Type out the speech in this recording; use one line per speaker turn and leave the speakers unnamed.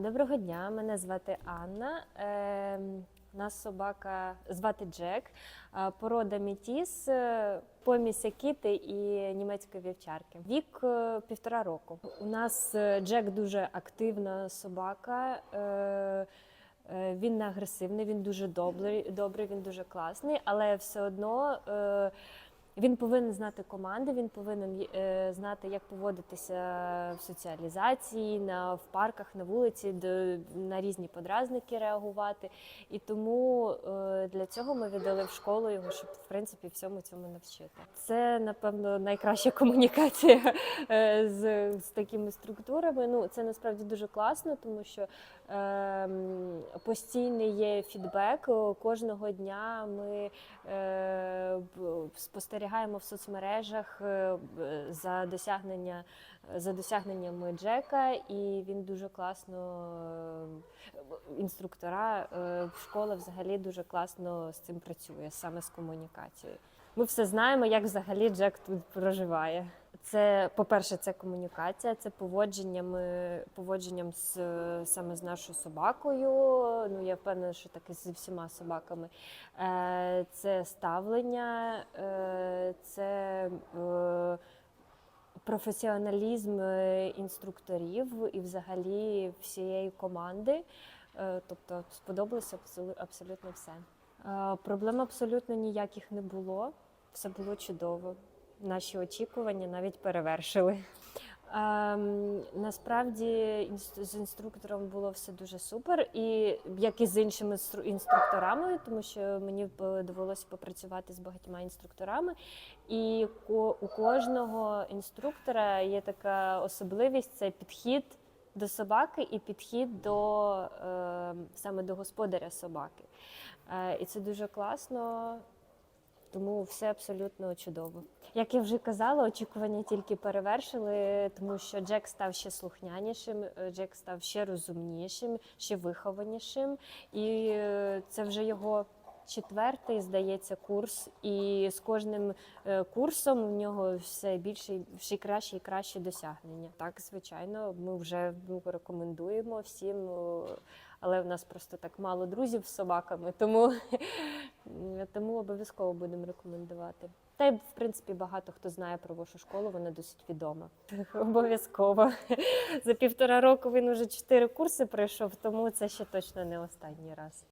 Доброго дня, мене звати Анна. Е, нас собака звати Джек. Е, Порода Мітіс, е, помість Акіти і німецької вівчарки. Вік е, півтора року. У нас Джек дуже активна собака. Е, Він не агресивний, він дуже добрий, добрий, він дуже класний, але все одно е, він повинен знати команди, він повинен е, знати, як поводитися в соціалізації, на, в парках, на вулиці, до, на різні подразники реагувати. І тому е, для цього ми віддали в школу його, щоб в принципі всьому цьому навчити. Це, напевно, найкраща комунікація е, з, з такими структурами. Ну, це насправді дуже класно, тому що ем, постійний є фідбек. Кожного дня ми е, б- спостерігаємо в соцмережах е, за досягнення за досягненнями Джека, і він дуже класно е, інструктора е, школа взагалі дуже класно з цим працює, саме з комунікацією. Ми все знаємо, як взагалі Джек тут проживає. Це, по-перше, це комунікація, це поводженнями, поводженням з саме з нашою собакою. Ну я впевнена, що так і зі всіма собаками. Е, Це ставлення, е, це е, професіоналізм інструкторів і взагалі всієї команди. Тобто сподобалося абсолютно все. Проблем абсолютно ніяких не було. Все було чудово. Наші очікування навіть перевершили. Ем, насправді з інструктором було все дуже супер, і як і з іншими інструкторами, тому що мені довелося попрацювати з багатьма інструкторами. І у кожного інструктора є така особливість це підхід до собаки і підхід до е, саме до господаря собаки. Е, і це дуже класно. Тому все абсолютно чудово. Як я вже казала, очікування тільки перевершили, тому що Джек став ще слухнянішим, е, Джек став ще розумнішим, ще вихованішим. І е, це вже його четвертий, здається, курс. І з кожним е, курсом в нього все більше й краще і краще досягнення. Так, звичайно, ми вже ну, рекомендуємо всім. Але в нас просто так мало друзів з собаками, тому, тому обов'язково будемо рекомендувати. Та й в принципі багато хто знає про вашу школу, вона досить відома. Обов'язково. За півтора року він уже чотири курси пройшов, тому це ще точно не останній раз.